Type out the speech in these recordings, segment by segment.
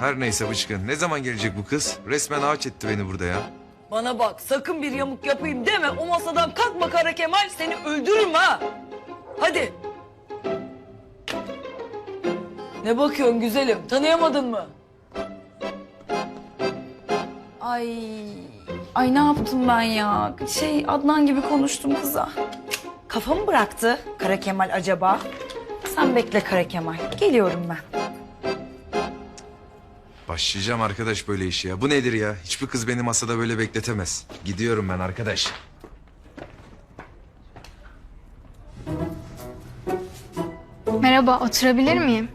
Her neyse Bıçkın. Ne zaman gelecek bu kız? Resmen ağaç etti beni burada ya. Bana bak sakın bir yamuk yapayım deme. O masadan kalkma Kara Kemal seni öldürürüm ha. Hadi. Ne bakıyorsun güzelim tanıyamadın mı? Ay, ay ne yaptım ben ya? Şey Adnan gibi konuştum kıza. Kafamı bıraktı Kara Kemal acaba? Sen bekle Kara Kemal. Geliyorum ben. Başlayacağım arkadaş böyle işi ya. Bu nedir ya? Hiçbir kız beni masada böyle bekletemez. Gidiyorum ben arkadaş. Merhaba, oturabilir miyim?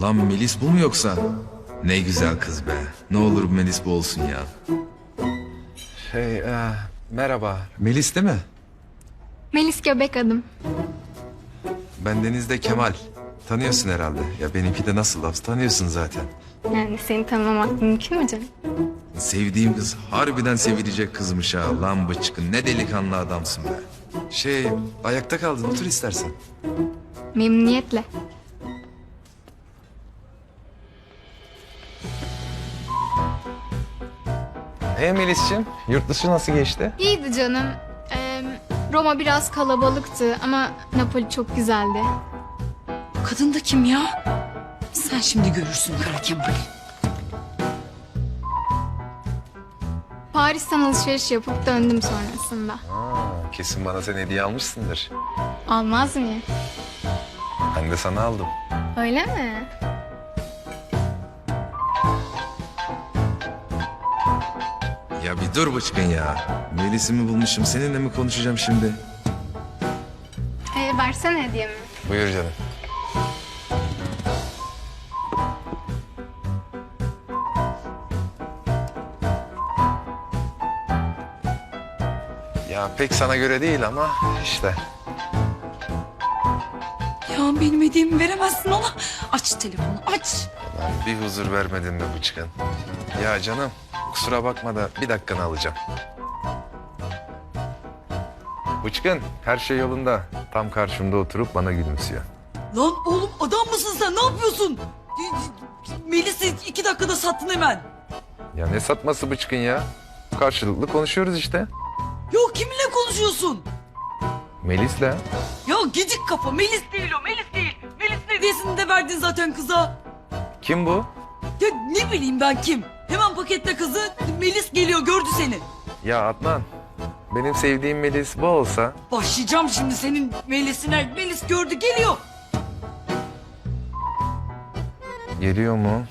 Lan Melis bu mu yoksa? Ne güzel kız be. Ne olur Melis bu olsun ya. Şey, e, merhaba. Melis değil mi? Melis Göbek adım. Ben Deniz'de Kemal. Tanıyorsun herhalde. Ya benimki de nasıl laf tanıyorsun zaten. Yani seni tanımamak mümkün mü canım? Sevdiğim kız harbiden sevilecek kızmış ha. Lan bıçkın ne delikanlı adamsın be. Şey ayakta kaldın otur istersen. Memnuniyetle. E Melis'ciğim yurt dışı nasıl geçti? İyiydi canım. Ee, Roma biraz kalabalıktı ama Napoli çok güzeldi. Kadın da kim ya? Sen şimdi görürsün Kara Kemal. Paris'ten alışveriş yapıp döndüm sonrasında. Aa, kesin bana sen hediye almışsındır. Almaz mı? Ben de sana aldım. Öyle mi? Ya bir dur bıçkın ya. Melis'i mi bulmuşum seninle mi konuşacağım şimdi? Ee, versene hediyemi. Buyur canım. Ya pek sana göre değil ama işte. Ya benim hediyemi veremezsin ona. Aç telefonu aç. Lan bir huzur vermedin be bıçkın. Ya canım kusura bakma da bir dakikanı alacağım. Bıçkın her şey yolunda. Tam karşımda oturup bana gülümsüyor. Lan oğlum adam mısın sen ne yapıyorsun? Melis'i iki dakikada sattın hemen. Ya ne satması bıçkın ya? Karşılıklı konuşuyoruz işte. Ya kiminle konuşuyorsun? Melis'le. Ya gecik kafa Melis değil o Melis değil. Melis'in hediyesini de verdin zaten kıza. Kim bu? Ya ne bileyim ben kim? Hemen paketle kızı Melis geliyor gördü seni. Ya Adnan. Benim sevdiğim Melis bu olsa Başlayacağım şimdi senin Melis'ine. Melis gördü geliyor. geliyor mu?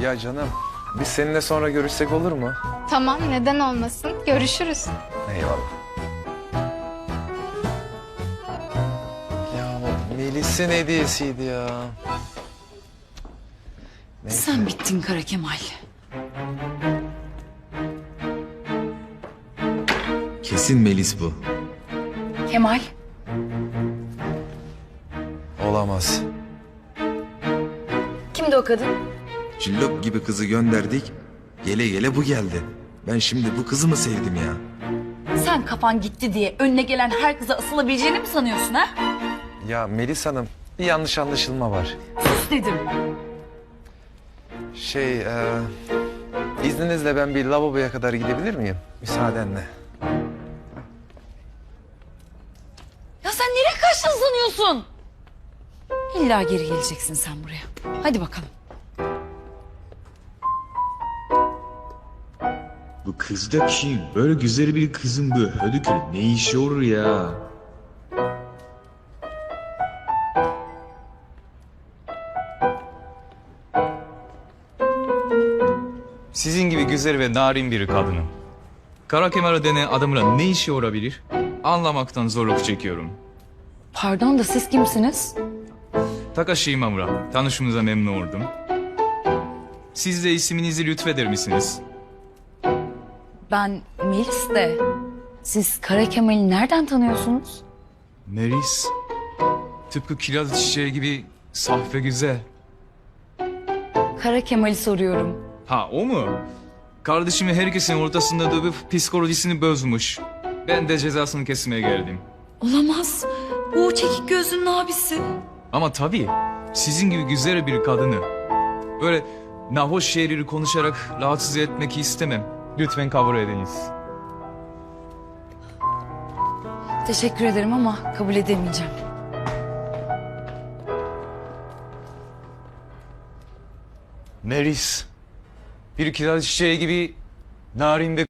Ya canım biz seninle sonra görüşsek olur mu? Tamam, neden olmasın? Görüşürüz. Eyvallah. Ya o Melis'in hediyesiydi ya. Sen bittin Kara Kemal. Kesin Melis bu. Kemal. Olamaz. Kimdi o kadın? Cillop gibi kızı gönderdik. Gele gele bu geldi. Ben şimdi bu kızı mı sevdim ya? Sen kafan gitti diye önüne gelen her kıza asılabileceğini mi sanıyorsun ha? Ya Melis Hanım bir yanlış anlaşılma var. Sus dedim. Şey, e, izninizle ben bir lavaboya kadar gidebilir miyim? Müsaadenle. Ya sen nereye karşılanıyorsun? İlla geri geleceksin sen buraya. Hadi bakalım. Kız da kim? Böyle güzel bir kızın bu Hödükül ne işi olur ya? Sizin gibi güzel ve narin bir kadının. Kara Kemal denen adamla ne işi olabilir? Anlamaktan zorluk çekiyorum. Pardon da siz kimsiniz? Takashi Imamura, tanışımıza memnun oldum. Siz de isminizi lütfeder misiniz? Ben Melis de. Siz Kara Kemal'i nereden tanıyorsunuz? Meris. Tıpkı kiraz çiçeği gibi saf ve güzel. Kara Kemal'i soruyorum. Ha o mu? Kardeşimi herkesin ortasında dövüp psikolojisini bozmuş. Ben de cezasını kesmeye geldim. Olamaz. Bu o çekik gözlünün abisi. Ama tabii sizin gibi güzel bir kadını böyle nahoş şeyleri konuşarak rahatsız etmek istemem. Lütfen kabul ediniz. Teşekkür ederim ama kabul edemeyeceğim. Meris. Bir kiraz çiçeği gibi narin ve